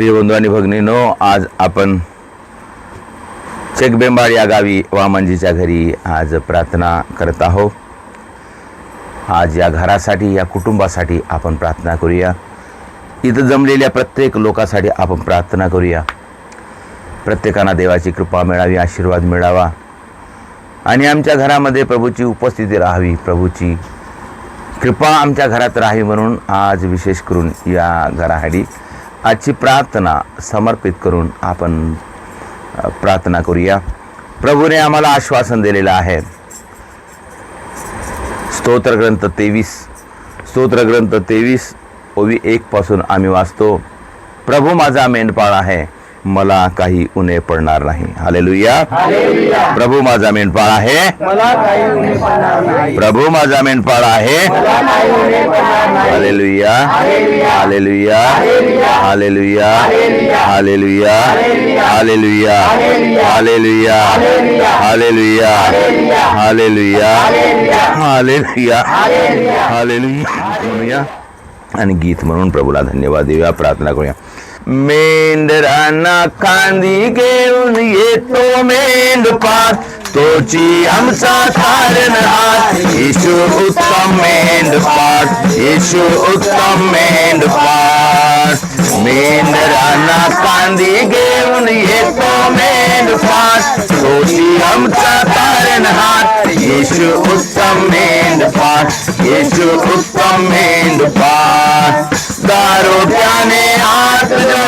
प्रिय बंधू आणि भगिनीनो आज आपण चेकबेंबाळ या गावी वामनजीच्या घरी आज प्रार्थना करत आहोत. आज या घरासाठी या कुटुंबासाठी आपण प्रार्थना करूया. इथं जमलेल्या प्रत्येक लोकांसाठी आपण प्रार्थना करूया. प्रत्येकांना देवाची कृपा मिळावी आशीर्वाद मिळावा. आणि आमच्या घरामध्ये प्रभूची उपस्थिती राहावी प्रभूची कृपा आमच्या घरात राहावी म्हणून आज विशेष करून या घरासाठी आजची प्रार्थना समर्पित करून आपण प्रार्थना करूया. प्रभूने आम्हाला आश्वासन दिलेलं आहे. स्तोत्रग्रंथ तेवीस स्तोत्रग्रंथ तेवीस ओवी एकपासून आम्ही वाचतो. प्रभू माझा मेंढपाळ आहे. मला काही उणे पडणार नाही हालेलुया प्रभू माझा मेंढपाळ आहे प्रभू माझा मेंढपाळ आहे hallelujah hallelujah hallelujah hallelujah hallelujah hallelujah hallelujah hallelujah hallelujah hallelujah म्हणूया आणि गीत म्हणून प्रभूला धन्यवाद देऊया प्रार्थना करूया मेंढरांना कांदी घेऊन येतो मेंढपाळ. तोची हम साधारण हाथ। यीशु उत्तम मेंड पाठ। यीशु उत्तम मेंड पाठ। मेंड राना कांदी गे उन ये तो मेंड पाठ तोची हम साधारण हाथ। यीशु उत्तम मेंड पाठ। यीशु उत्तम मेंड पाठ। दारो प्याने हाथ जो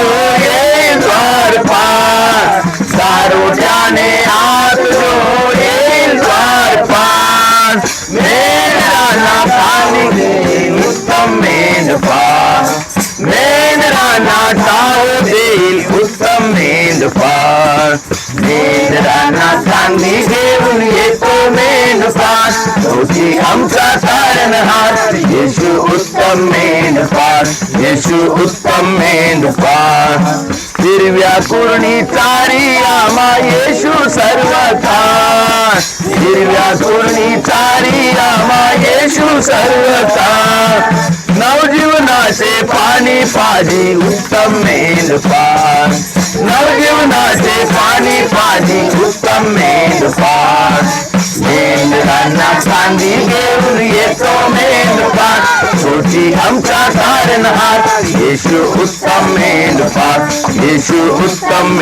ये द्वार पाठ। दारोट्याने आज जोडे द्वार पार मेंढरांना पाणी दे उत्तम मेंढपाळ मेंढरांना टाळू देईल उत्तम मेंढपाळ मेंढरांना चांदी घेऊन येतो मेंढपाळ तोची आमचा कारण हात येशू उत्तम मेंढपाळ येशू उत्तम मेंढपाळ. हिरव्या कुरणी चारी आमा येशू सर्वथा हिरव्या कुरणी चारी आमा येशू सर्वथा नवजीवनाचे पाणी पाजी उत्तम मेंढपाळ. नवजीवनाचे पाणी पाजी उत्तम मेंढपाळ. स्नेह करना चांदी देव ये तो मेंढपाट छोटी आमचा उत्तम मेन येशू उत्तम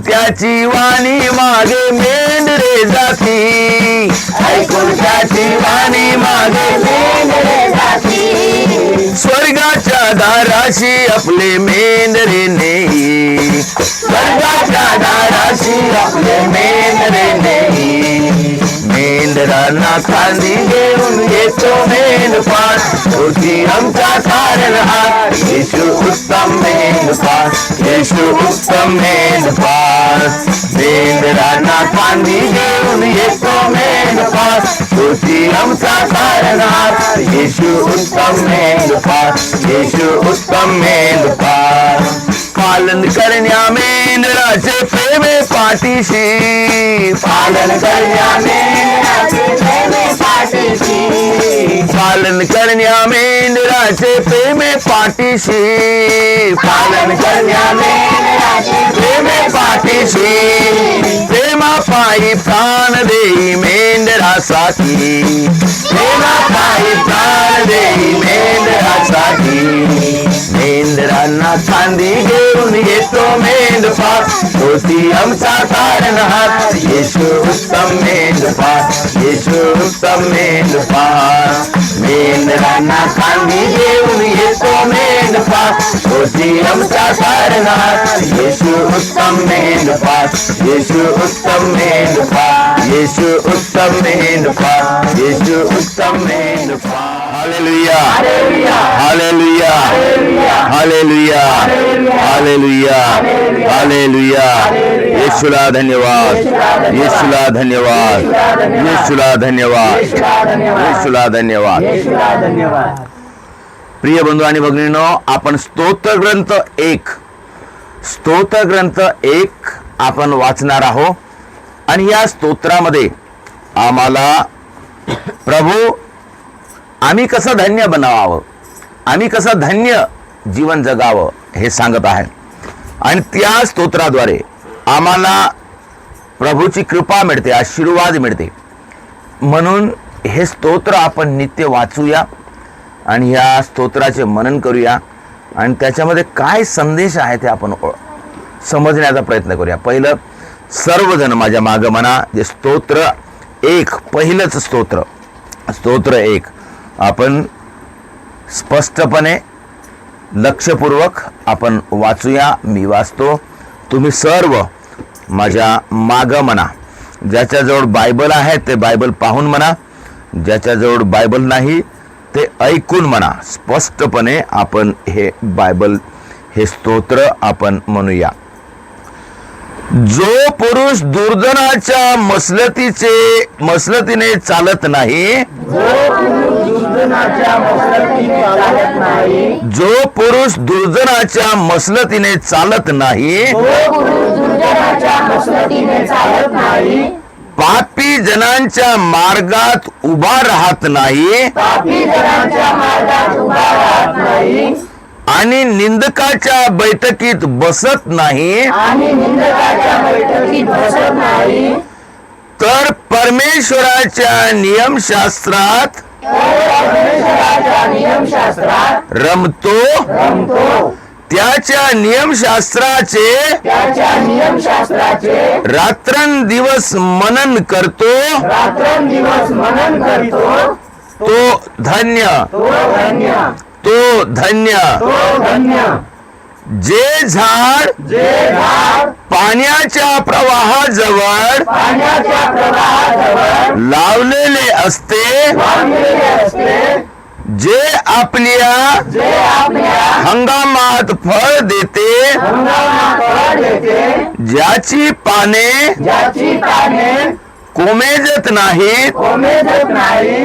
त्याची वाणी मागे मेन मेंढरे जाती. ऐकून त्याची वाणी मागे मेंढरे जाती. स्वर्गाच्या दाराशी आपले मेंढरे नेई स्वर्गाच्या दाराशी आपले मेंढरे नेई इंद्रांना खांदी घेऊन येतो मेन पाठ होती आमचा कारण हा. येशू उत्तम मेन पाठ येशू उत्तम मेन पाठ इंद्रांना घेऊन येतो मेन पाठ होती आमचा कारण हा. येशू उत्तम मेन पाठ येशू उत्तम मेन पाठ पालन करण्या में नराचे प्रेमे सी पालन करण्या में पालन करण्या में नराचे प्रेमे सी पालन करण्या में प्रेमे सी प्रेमा पाई प्राण दे में मेंढरा साथी। प्रेमा पाई प्राण दे में मेंढरा साथी। मेंढरा ना चांदी के तो मेंद पाक दोस्ती आमचा कारण हात येशू उत्तम मेंद पाक येशू उत्तम मेंद पाक मेंदरांना कांदी येऊन येतो मेंद पाक दोस्ती आमचा कारण हात येशू उत्तम मेंद पाक येशू उत्तम मेंद पाक येशू उत्तम मेंद पाक येशू उत्तम मेंद पाक hallelujah hallelujah hallelujah hallelujah hallelujah येशूला धन्यवाद येशूला धन्यवाद येशूला धन्यवाद येशूला धन्यवाद प्रिय बंधू आणि भगिनीनो आपण स्तोत्र ग्रंथ एक. स्तोत्र ग्रंथ एक आपण वाचणार आहोत. आणि या स्तोत्रामध्ये आम्हाला प्रभू आम्ही कसं धन्य बनावावं? आम्ही कसं धन्य जीवन जगावं हे सांगत आहे. आणि त्या स्तोत्राद्वारे आम्हाला प्रभूची कृपा मिळते आशीर्वाद मिळते. म्हणून हे स्तोत्र आपण नित्य वाचूया आणि या स्तोत्राचे मनन करूया आणि त्याच्यामध्ये काय संदेश आहे ते आपण समजण्याचा प्रयत्न करूया. पहिलं सर्वजण माझ्या मागं म्हणा जे स्तोत्र एक पहिलंच स्तोत्र. स्तोत्र एक. आपण स्पष्टपणे लक्षपूर्वक आपण वाचूया. मी वाचतो. तुम्ही सर्व माझ्या मागं म्हणा. ज्याच्याजवळ बायबल आहे ते बायबल पाहून म्हणा. ज्याच्याजवळ बायबल नाही ते ऐकून म्हणा. स्पष्टपणे आपण हे बायबल हे स्तोत्र आपण म्हणूया. जो पुरुष दुर्धनाच्या मसलतीचे मसलतीने चालत नाही जो पुरुष दुर्जनाच्या मसलतीने चालत नाही पापी जनांच्या मार्गात उभा राहत नाही आणि निंदकाच्या बैठकीत बसत नाही. तर परमेश्वराच्या नियमशास्त्रात रमतो? रमतो. त्याच्या नियमशास्त्राचे त्याच्या नियमशास्त्राचे रात्रंदिवस मनन करतो? रात्रंदिवस मनन करतो. तो धन्य. तो धन्य. तो धन्य. तो धन्य. जे झाड जे झाड पाण्याच्या प्रवाहाजवळ पाण्याच्या प्रवाहाजवळ लावलेले असते बांधलेले असते जे आपल्या जे आपल्या हंगामात फळ देते हंगामात फळ देते ज्याची पाने ज्याची पाने कोमेजत नाहीत कोमेजत नाही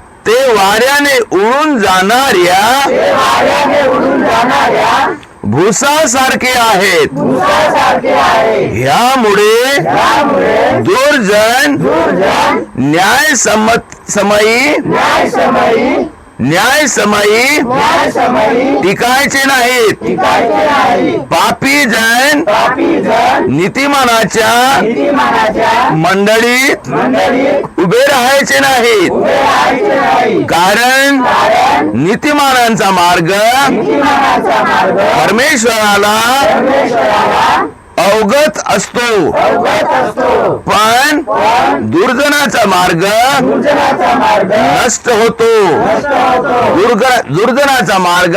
ते वाऱ्याने उडून जाणाऱ्या भुसासारखे आहेत. ह्यामुळे दुर्जन न्याय समयी न्याय समयी टिकायचे नाहीत. पापी जैन नीतिमानाच्या मंडळीत उभे राहायचे नाहीत. कारण नीतिमानांचा मार्ग परमेश्वराला अवगत असतो. पण दुर्जनाचा मार्ग नष्ट होतो. दुर्जनाचा मार्ग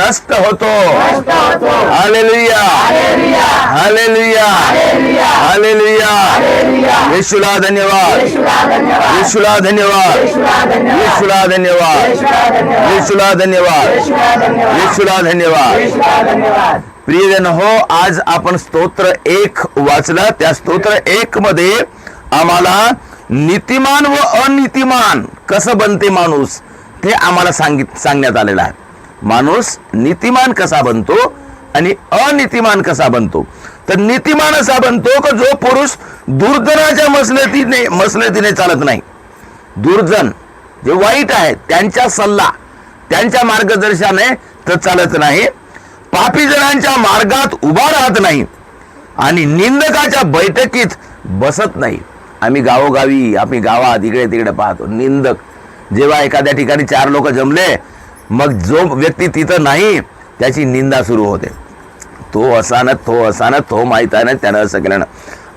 नष्ट होतो. हालेलुया हालेलुया हालेलुया हालेलुया येशुला धन्यवाद विशुला धन्यवाद येशुला धन्यवाद येशुला धन्यवाद येशुला धन्यवाद प्रियजन हो आज आपण स्तोत्र एक वाचला त्या स्तोत्र एक मध्ये आम्हाला नीतिमान व अनितिमान कसं बनते माणूस ते आम्हाला सांगित सांगण्यात आलेलं आहे माणूस नीतिमान कसा बनतो आणि अनितिमान कसा बनतो तर नीतिमान असा बनतो का जो पुरुष दुर्जनाच्या मसलतीने मसलतीने चालत नाही. दुर्जन जे वाईट आहे त्यांचा सल्ला त्यांच्या मार्गदर्शनाने तर चालत नाही. पापी जणांच्या मार्गात उभा राहत नाही आणि निंदकाच्या बैठकीत बसत नाही. आम्ही गावोगावी आम्ही गावात इकडे तिकडे पाहतो. निंदक जेव्हा एखाद्या ठिकाणी चार लोक जमले मग जो व्यक्ती तिथं नाही त्याची निंदा सुरू होते. तो असा ना तो असा ना तो माहीत आहे ना त्यानं असं केलं ना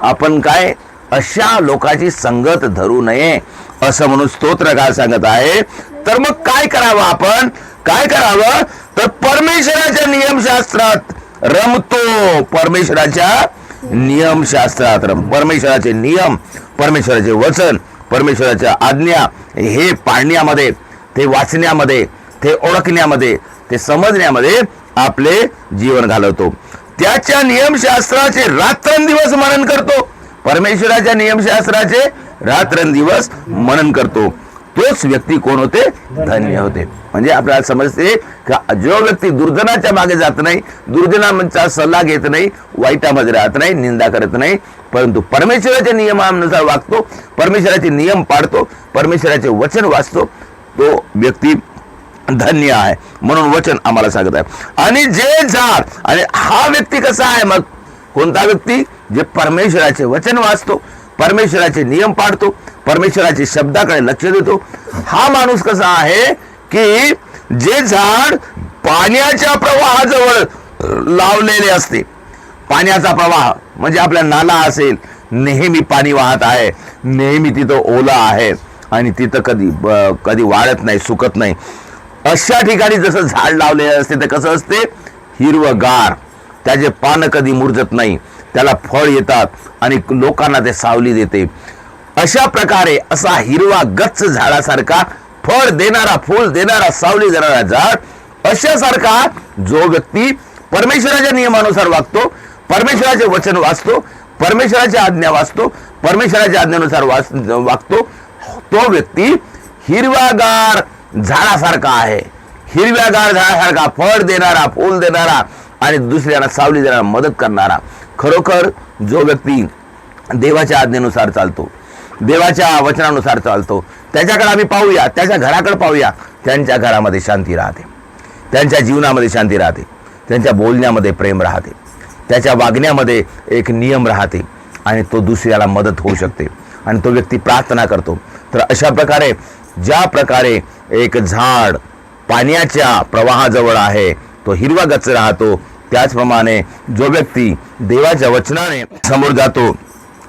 आपण काय अशा लोकांची संगत धरू नये असं म्हणून स्तोत्र काय सांगत आहे. तर मग काय करावं आपण? काय करावं? तर परमेश्वराच्या नियमशास्त्रात रमतो. परमेश्वराच्या नियमशास्त्रात रम. परमेश्वराचे नियम परमेश्वराचे वचन परमेश्वराच्या आज्ञा हे पाळण्यामध्ये ते वाचण्यामध्ये ते ओळखण्यामध्ये ते समजण्यामध्ये आपले जीवन घालवतो. त्याच्या नियमशास्त्राचे रात्रंदिवस मनन करतो. परमेश्वराच्या नियमशास्त्राचे रात्रंदिवस मनन करतो. तोच व्यक्ती कोण होते? धन्य होते. म्हणजे आपल्याला समजते का जो व्यक्ती दुर्जनाच्या मागे जात नाही दुर्जनाचा सल्ला घेत नाही वाईटामध्ये राहत नाही निंदा करत नाही परंतु परमेश्वराच्या नियमानुसार वागतो परमेश्वराचे नियम पाळतो परमेश्वराचे वचन वाचतो तो व्यक्ती धन्य आहे. म्हणून वचन आम्हाला सांगत आहे. आणि जे झाड आणि हा व्यक्ती कसा आहे? मग कोणता व्यक्ती? जे परमेश्वराचे वचन वाचतो परमेश्वराचे नियम पाळतो परमेश्वराचे शब्दाकडे लक्ष देतो हा माणूस कसा आहे की जे झाड पाण्याच्या प्रवाहाजवळ लावलेले असते. पाण्याचा प्रवाह म्हणजे आपला नाला असेल नेहमी पाणी वाहत आहे नेहमी तिथं ओला आहे आणि तिथं कधी ब- कधी वाढत नाही सुकत नाही. अशा ठिकाणी जसं झाड लावलेले असते तर कसं असते? हिरवगार. त्याचे पानं कधी मुरजत नाही. त्याला फळ येतात आणि लोकांना ते सावली देते. अशा प्रकारे असा हिरवा गच्च झाडासारखा फळ देणारा फूल देणारा सावली देणारा झाड अशासारखा जो व्यक्ती परमेश्वराच्या नियमानुसार वागतो परमेश्वराचे वचन वाचतो परमेश्वराच्या आज्ञा वाचतो परमेश्वराच्या आज्ञेनुसार वाच वागतो तो व्यक्ती हिरवागार झाडासारखा आहे. हिरव्यागार झाडासारखा फळ देणारा फूल देणारा आणि दुसऱ्याला सावली देणारा मदत करणारा. खरोखर जो व्यक्ती देवाच्या आज्ञेनुसार चालतो देवाच्या वचनानुसार चालतो त्याच्याकडे आम्ही पाहूया त्याच्या घराकडे पाहूया त्यांच्या घरामध्ये शांती राहते. त्यांच्या जीवनामध्ये शांती राहते. त्यांच्या बोलण्यामध्ये प्रेम राहते. त्याच्या वागण्यामध्ये एक नियम राहते आणि तो दुसऱ्याला मदत होऊ शकते. आणि तो व्यक्ती प्रार्थना करतो. तर अशा प्रकारे ज्या प्रकारे एक झाड पाण्याच्या प्रवाहाजवळ आहे. तो हिरवा गच्च राहतो. त्याचप्रमाणे जो व्यक्ती देवाच्या वचनाने समोर जातो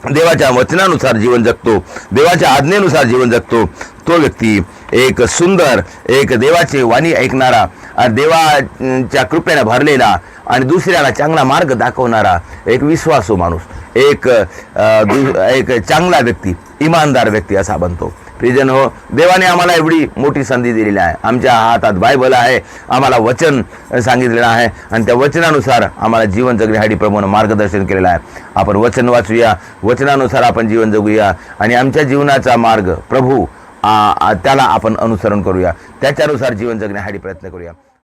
देवाच्या वचनानुसार जीवन जगतो देवाच्या आज्ञेनुसार जीवन जगतो तो व्यक्ती एक सुंदर एक देवाची वाणी ऐकणारा देवाच्या कृपेने भरलेला आणि दुसऱ्याला चांगला मार्ग दाखवणारा एक विश्वासू माणूस एक एक चांगला व्यक्ती इमानदार व्यक्ती असा बनतो. प्रिजन हो देवाने आम्हाला एवढी मोठी संधी दिलेली आहे. आमच्या हातात बायबल आहे आम्हाला वचन सांगितलेलं आहे आणि त्या वचनानुसार आम्हाला जीवन जगण्यासाठी प्रभूनं मार्गदर्शन केलेलं आहे. आपण वचन वाचूया वचनानुसार आपण जीवन जगूया आणि आमच्या जीवनाचा मार्ग प्रभू त्याला आपण अनुसरण करूया. त्याच्यानुसार जीवन जगण्यासाठी प्रयत्न करूया.